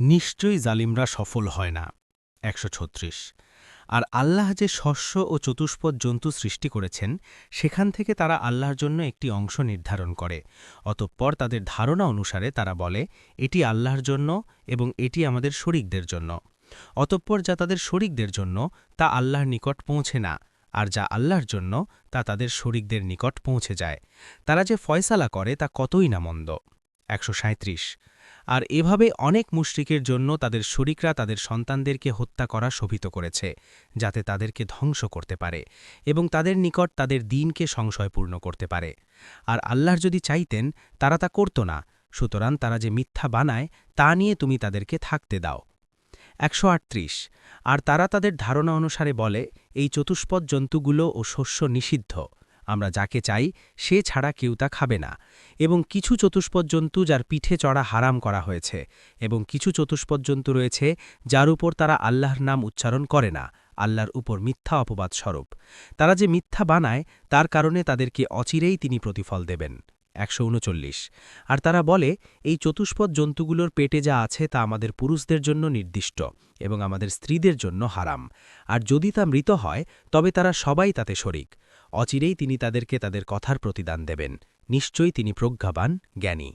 নিশ্চয়ই জালিমরা সফল হয় না। একশো ছত্রিশ। আর আল্লাহ যে শস্য ও চতুষ্পদ জন্তু সৃষ্টি করেছেন, সেখান থেকে তারা আল্লাহর জন্য একটি অংশ নির্ধারণ করে। অতঃপর তাদের ধারণা অনুসারে তারা বলে, এটি আল্লাহর জন্য এবং এটি আমাদের শরিকদের জন্য। অতঃপর যা তাদের শরিকদের জন্য, তা আল্লাহর নিকট পৌঁছে না। আর যা আল্লাহর জন্য, তা তাদের শরিকদের নিকট পৌঁছে যায়। তারা যে ফয়সালা করে, তা কতই না মন্দ। একশো আর এভাবে অনেক মুশরিকের জন্য তাদের শরিকরা তাদের সন্তানদেরকে হত্যা করা শোভিত করেছে, যাতে তাদেরকে ধ্বংস করতে পারে এবং তাদের নিকট তাদের দিনকে সংশয়পূর্ণ করতে পারে। আর আল্লাহর যদি চাইতেন, তারা তা করত না, সুতরাং তারা যে মিথ্যা বানায়, তা নিয়ে তুমি তাদেরকে থাকতে দাও। একশো আটত্রিশ। আর তারা তাদের ধারণা অনুসারে বলে, এই চতুষ্পদ জন্তুগুলো ও শস্য নিষিদ্ধ। আমরা যাকে চাই, সে ছাড়া কেউ তা খাবে না। এবং কিছু চতুষ্পদ জন্তু যার পিঠে চড়া হারাম করা হয়েছে, এবং কিছু চতুষ্পদ জন্তু রয়েছে যার উপর তারা আল্লাহর নাম উচ্চারণ করে না, আল্লাহর উপর মিথ্যা অপবাদ স্বরূপ। তারা যে মিথ্যা বানায়, তার কারণে তাদেরকে অচিরেই তিনি প্রতিফল দেবেন। একশো উনচল্লিশ। আর তারা বলে, এই চতুষ্পদ জন্তুগুলোর পেটে যা আছে তা আমাদের পুরুষদের জন্য নির্দিষ্ট এবং আমাদের স্ত্রীদের জন্য হারাম। আর যদি তা মৃত হয়, তবে তারা সবাই তাতে শরিক। অচিরেই তিনি তাদেরকে তাদের কথার প্রতিদান দেবেন। নিশ্চয়ই তিনি প্রজ্ঞাবান জ্ঞানী।